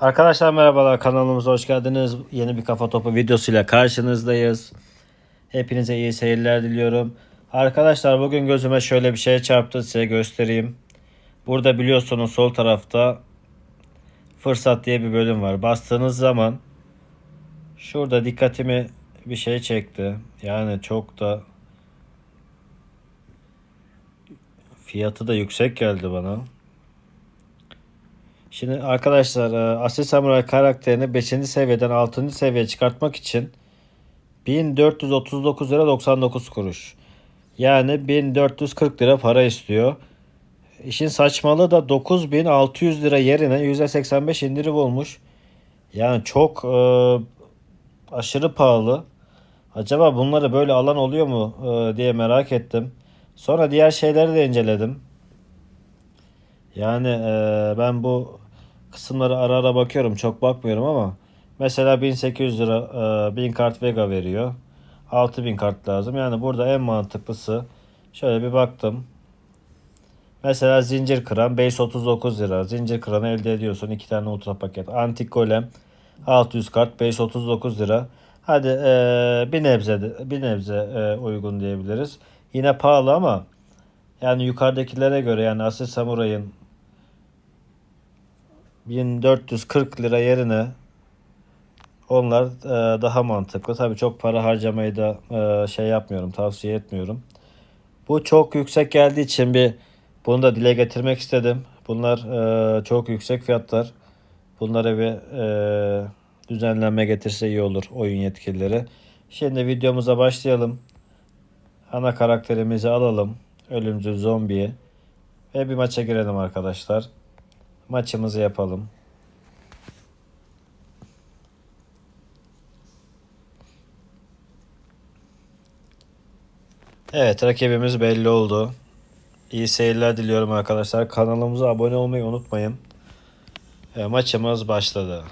Arkadaşlar merhabalar kanalımıza hoş geldiniz. Yeni bir kafa topu videosuyla karşınızdayız. Hepinize iyi seyirler diliyorum. Arkadaşlar bugün gözüme şöyle bir şey çarptı size göstereyim. Burada biliyorsunuz sol tarafta fırsat diye bir bölüm var. Bastığınız zaman şurada dikkatimi bir şey çekti. Yani çok da fiyatı da yüksek geldi bana. Şimdi arkadaşlar e, Asil Samuray karakterini 5. seviyeden 6. seviyeye çıkartmak için 1439 lira 99 kuruş. Yani 1440 lira para istiyor. İşin saçmalığı da 9600 lira yerine %85 indirim olmuş. Yani çok e, aşırı pahalı. Acaba bunları böyle alan oluyor mu e, diye merak ettim. Sonra diğer şeyleri de inceledim. Yani e, ben bu kısımları ara ara bakıyorum. Çok bakmıyorum ama mesela 1800 lira e, 1000 kart Vega veriyor. 6000 kart lazım. Yani burada en mantıklısı şöyle bir baktım. Mesela zincir kıran 539 lira. Zincir kıranı elde ediyorsun. iki tane ultra paket. Antik golem 600 kart 539 lira. Hadi e, bir nebze bir nebze e, uygun diyebiliriz. Yine pahalı ama yani yukarıdakilere göre yani Asil Samuray'ın 1440 lira yerine onlar e, daha mantıklı. Tabii çok para harcamayı da e, şey yapmıyorum, tavsiye etmiyorum. Bu çok yüksek geldiği için bir bunu da dile getirmek istedim. Bunlar e, çok yüksek fiyatlar. Bunlara bir e, düzenlenme getirse iyi olur oyun yetkilileri. Şimdi videomuza başlayalım. Ana karakterimizi alalım. Ölümcül zombiyi. Ve bir maça girelim arkadaşlar. Maçımızı yapalım. Evet rakibimiz belli oldu. İyi seyirler diliyorum arkadaşlar. Kanalımıza abone olmayı unutmayın. E, maçımız başladı.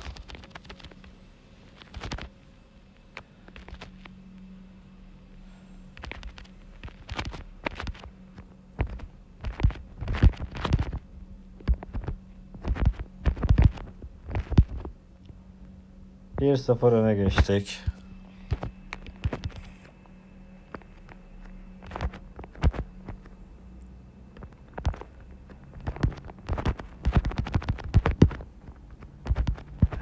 Bir 0 öne geçtik.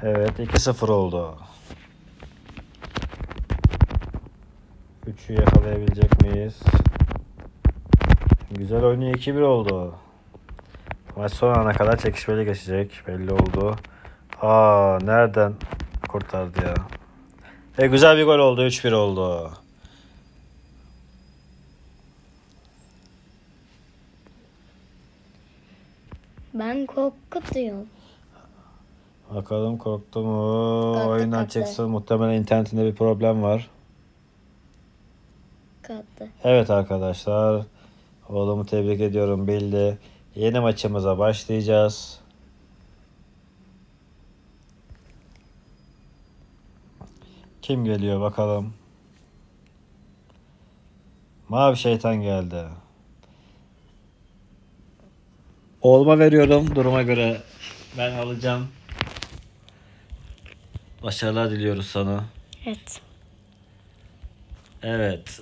Evet 2-0 oldu. 3'ü yakalayabilecek miyiz? Güzel oynuyor 2-1 oldu. Maç son ana kadar çekişmeli geçecek. Belli oldu. Aa nereden kurtardı ya? E güzel bir gol oldu. 3-1 oldu. Ben korkutuyorum. Bakalım korktu mu? Korktu, Oyundan korktu. çıksın. Muhtemelen internetinde bir problem var. Kattı. Evet arkadaşlar. Oğlumu tebrik ediyorum. Bildi. Yeni maçımıza başlayacağız. Kim geliyor bakalım. Mavi şeytan geldi. Oğluma veriyorum. Duruma göre ben alacağım. Başarılar diliyoruz sana. Evet. Evet.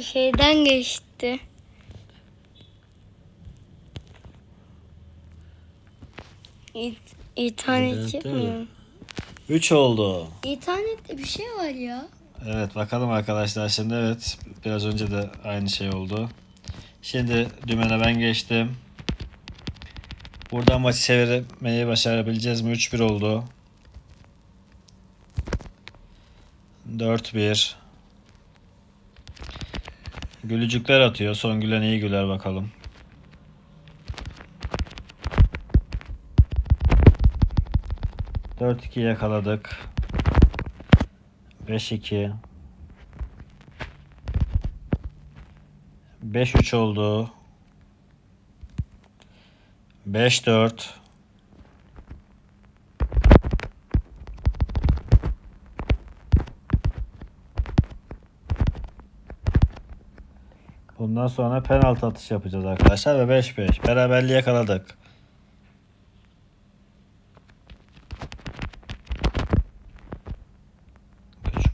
Şeyden geçti. İt, internet çıkmıyor. 3 oldu. İnternette bir şey var ya. Evet bakalım arkadaşlar şimdi evet biraz önce de aynı şey oldu. Şimdi dümene ben geçtim. Buradan maçı çevirmeyi başarabileceğiz mi? 3-1 oldu. 4-1. Gülücükler atıyor. Son gülen iyi güler bakalım. Dört iki yakaladık. 5-2 5-3 oldu. 5-4 Bundan sonra penaltı atış yapacağız arkadaşlar ve 5-5 beraberliği yakaladık.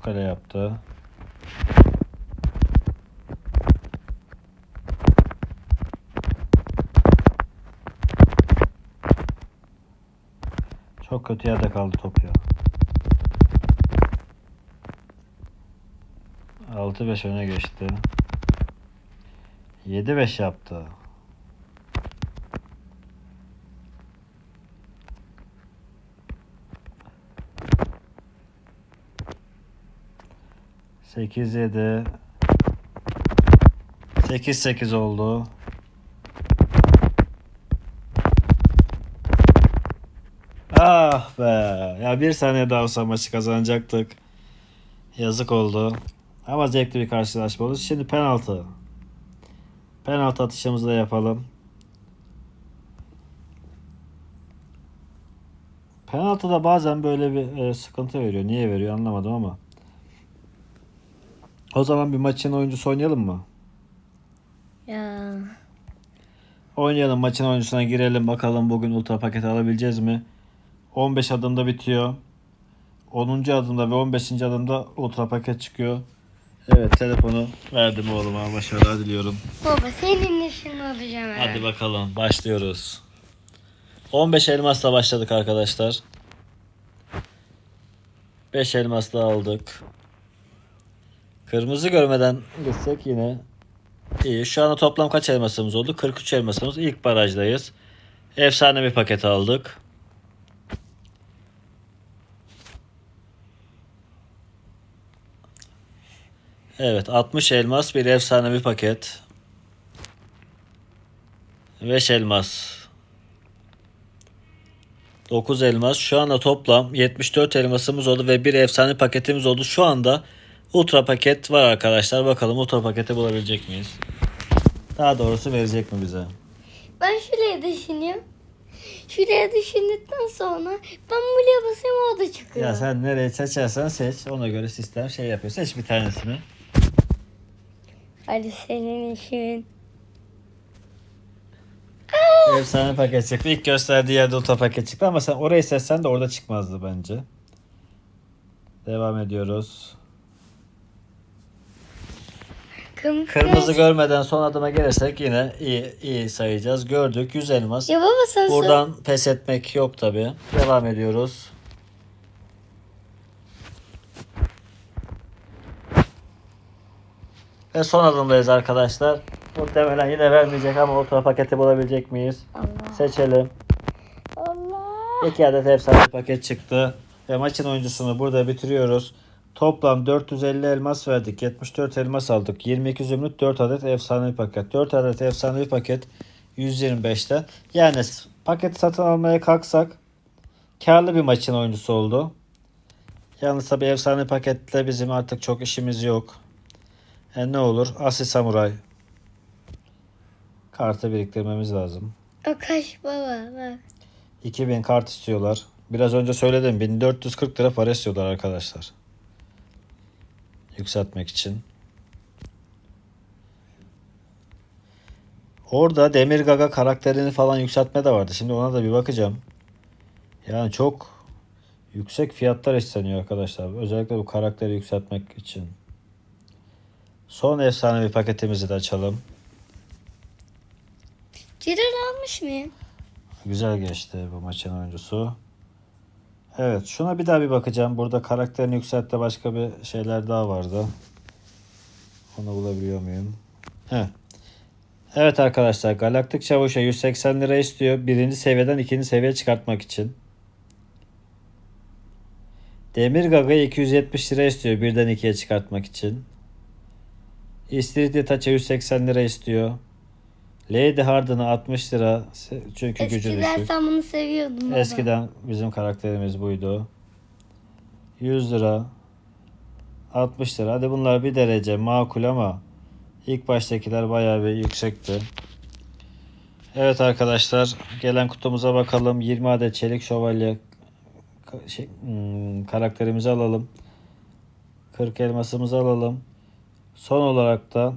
Kale yaptı. Çok kötü yerde kaldı top ya. 6-5 öne geçti. 7-5 yaptı. Sekiz yedi. Sekiz sekiz oldu. Ah be. Ya bir saniye daha olsa maçı kazanacaktık. Yazık oldu. Ama zevkli bir karşılaşma oldu. Şimdi penaltı. Penaltı atışımızı da yapalım. Penaltıda bazen böyle bir e, sıkıntı veriyor. Niye veriyor anlamadım ama. O zaman bir maçın oyuncusu oynayalım mı? Ya. Oynayalım maçın oyuncusuna girelim bakalım bugün ultra paket alabileceğiz mi? 15 adımda bitiyor. 10. adımda ve 15. adımda ultra paket çıkıyor. Evet telefonu verdim oğluma başarılar diliyorum. Baba senin işini alacağım. hemen. Hadi bakalım başlıyoruz. 15 elmasla başladık arkadaşlar. 5 elmas daha aldık. Kırmızı görmeden gitsek yine iyi. Şu anda toplam kaç elmasımız oldu? 43 elmasımız. İlk barajdayız. Efsane bir paket aldık. Evet 60 elmas bir efsane bir paket. 5 elmas. 9 elmas. Şu anda toplam 74 elmasımız oldu ve bir efsane paketimiz oldu. Şu anda ultra paket var arkadaşlar. Bakalım ultra paketi bulabilecek miyiz? Daha doğrusu verecek mi bize? Ben şuraya düşünüyorum. Şuraya düşündükten sonra ben buraya basayım o da çıkıyor. Ya sen nereye seçersen seç. Ona göre sistem şey yapıyor. Seç bir tanesini. Hadi senin işin. Efsane paket çıktı. İlk gösterdiği yerde ultra paket çıktı ama sen orayı seçsen de orada çıkmazdı bence. Devam ediyoruz. Kırmızı. Kırmızı görmeden son adıma gelirsek yine iyi iyi sayacağız. Gördük 100 elmas. Ya baba sen Buradan pes etmek yok tabi. Devam ediyoruz. Ve son adımdayız arkadaşlar. Muhtemelen yine vermeyecek ama ultra paketi bulabilecek miyiz? Allah. Seçelim. Allah. İki adet efsane paket çıktı. Ve maçın oyuncusunu burada bitiriyoruz. Toplam 450 elmas verdik. 74 elmas aldık. 22 zümrüt 4 adet efsane paket. 4 adet efsane paket 125'te. Yani paket satın almaya kalksak karlı bir maçın oyuncusu oldu. Yalnız tabi efsane paketle bizim artık çok işimiz yok. E ne olur? Asil Samuray. Kartı biriktirmemiz lazım. O kaç baba bak. 2000 kart istiyorlar. Biraz önce söyledim 1440 lira para istiyorlar arkadaşlar. Yükseltmek için. Orada Demir Gaga karakterini falan yükseltme de vardı. Şimdi ona da bir bakacağım. Yani çok yüksek fiyatlar isteniyor arkadaşlar. Özellikle bu karakteri yükseltmek için. Son efsane bir paketimizi de açalım. Ciral almış mıyım? Güzel geçti bu maçın oyuncusu. Evet şuna bir daha bir bakacağım. Burada karakterini yükseltti başka bir şeyler daha vardı. Onu bulabiliyor muyum? Heh. Evet arkadaşlar Galaktik Çavuş'a 180 lira istiyor. Birinci seviyeden ikinci seviyeye çıkartmak için. Demir Gaga'ya 270 lira istiyor birden ikiye çıkartmak için. İstiridye Taç'a 180 lira istiyor. Lady Harden'a 60 lira çünkü gücü Eskiden düşük. sen bunu seviyordun. Eskiden bizim karakterimiz buydu. 100 lira. 60 lira. Hadi bunlar bir derece makul ama ilk baştakiler bayağı bir yüksekti. Evet arkadaşlar gelen kutumuza bakalım. 20 adet çelik şövalye şey, hmm, karakterimizi alalım. 40 elmasımızı alalım. Son olarak da